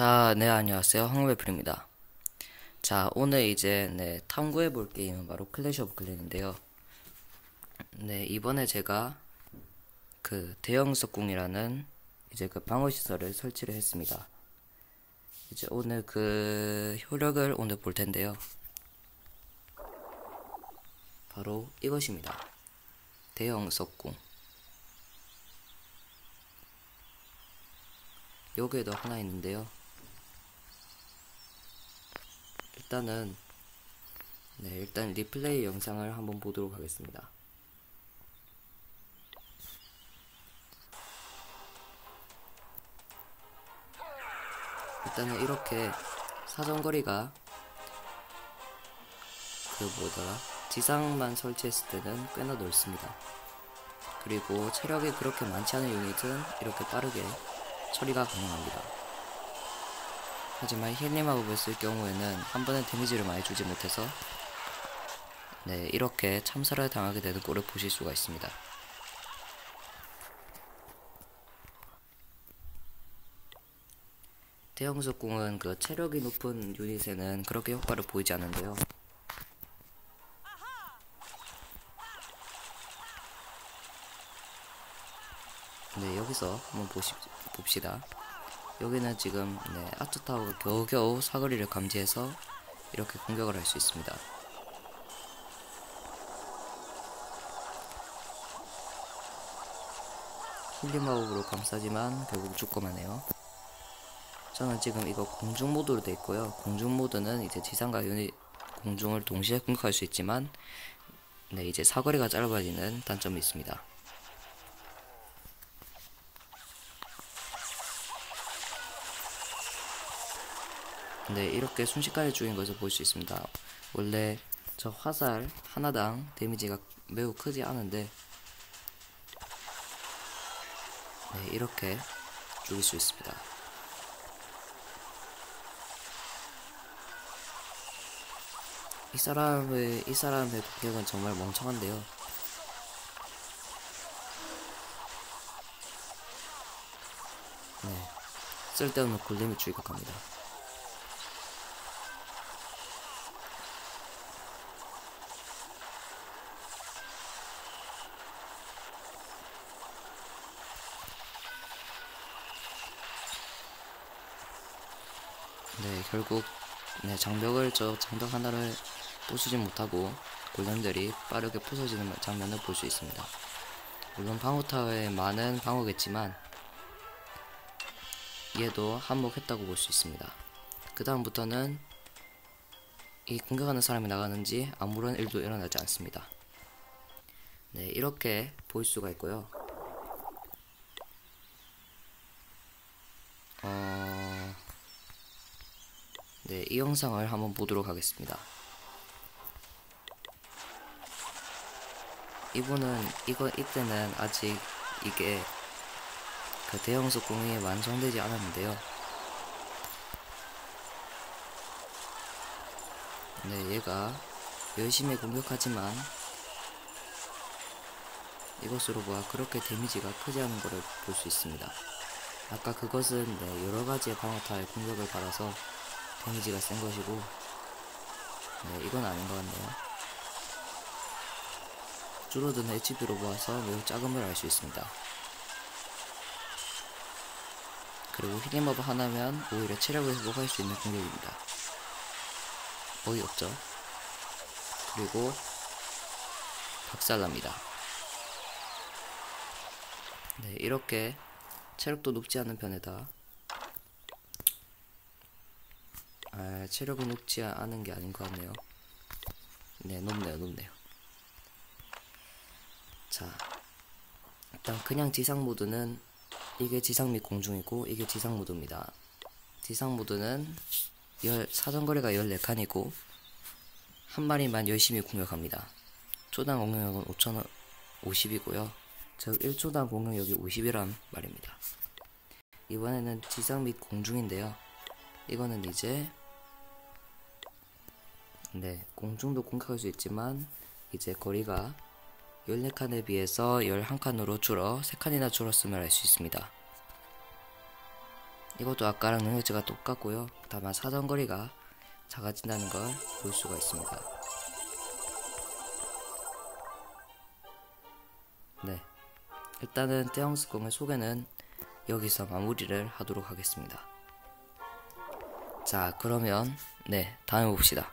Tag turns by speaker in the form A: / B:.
A: 자, 네, 안녕하세요. 황웨플입니다. 자, 오늘 이제, 네, 탐구해볼 게임은 바로 클래시 오브 클랜인데요. 네, 이번에 제가 그 대형 석궁이라는 이제 그 방어시설을 설치를 했습니다. 이제 오늘 그 효력을 오늘 볼 텐데요. 바로 이것입니다. 대형 석궁. 여기에도 하나 있는데요. 일단은 네, 일단 리플레이 영상을 한번 보도록 하겠습니다. 일단은 이렇게 사정거리가 그 뭐더라 지상만 설치했을 때는 꽤나 넓습니다. 그리고 체력이 그렇게 많지 않은 유닛은 이렇게 빠르게 처리가 가능합니다. 하지만 힐링 마법을 쓸 경우에는 한 번에 데미지를 많이 주지 못해서 네 이렇게 참사를 당하게 되는 꼴을 보실 수가 있습니다. 대형 석궁은 그 체력이 높은 유닛에는 그렇게 효과를 보이지 않는데요. 네 여기서 한번 보시, 봅시다. 여기는 지금 네, 아트타워가 겨우겨우 사거리를 감지해서 이렇게 공격을 할 수 있습니다. 힐링 마법으로 감싸지만 결국 죽고만 해요. 저는 지금 이거 공중 모드로 돼 있고요. 공중 모드는 이제 지상과 유닛 공중을 동시에 공격할 수 있지만 네, 이제 사거리가 짧아지는 단점이 있습니다. 네, 이렇게 순식간에 죽인 것을 볼 수 있습니다. 원래 저 화살 하나당 데미지가 매우 크지 않은데 네, 이렇게 죽일 수 있습니다. 이 사람의 이 사람의 공격은 정말 멍청한데요. 네, 쓸데없는 골렘을 주입합니다. 네, 결국 네, 장벽을 저 장벽 하나를 부수지 못하고 골렘들이 빠르게 부서지는 장면을 볼 수 있습니다. 물론 방어타워에 많은 방어겠지만 얘도 한몫했다고 볼 수 있습니다. 그 다음부터는 이 공격하는 사람이 나가는지 아무런 일도 일어나지 않습니다. 네, 이렇게 볼 수가 있고요. 네, 이 영상을 한번 보도록 하겠습니다. 이분은 이거 이때는 아직 이게 그 대형 속공이 완성되지 않았는데요. 네, 얘가 열심히 공격하지만 이것으로 보아 그렇게 데미지가 크지 않은 것을 볼 수 있습니다. 아까 그것은 네, 여러 가지의 방어타의 공격을 받아서 데미지가 센 것이고 네, 이건 아닌 것 같네요. 줄어드는 HP로 보아서 매우 작음을 알수 있습니다. 그리고 힐링마법 하나면 오히려 체력을 회복할 수 있는 공격입니다. 어이없죠? 그리고 박살납니다. 네, 이렇게 체력도 높지 않은 편에다 아, 체력은 높지 않은 게 아닌 것 같네요. 네, 높네요, 높네요. 자, 일단 그냥 지상 모드는 이게 지상 및 공중이고 이게 지상 모드입니다. 지상 모드는 열, 사정거리가 14칸이고 한 마리만 열심히 공격합니다. 초당 공격력은 5050이고요. 즉 1초당 공격력이 50이란 말입니다. 이번에는 지상 및 공중인데요. 이거는 이제 네 공중도 공격할 수 있지만 이제 거리가 14칸에 비해서 11칸으로 줄어 3칸이나 줄었음을 알 수 있습니다. 이것도 아까랑 능력치가 똑같고요. 다만 사정거리가 작아진다는 걸 볼 수가 있습니다. 네. 일단은 대형스공의 소개는 여기서 마무리를 하도록 하겠습니다. 자, 그러면, 네, 다음에 봅시다.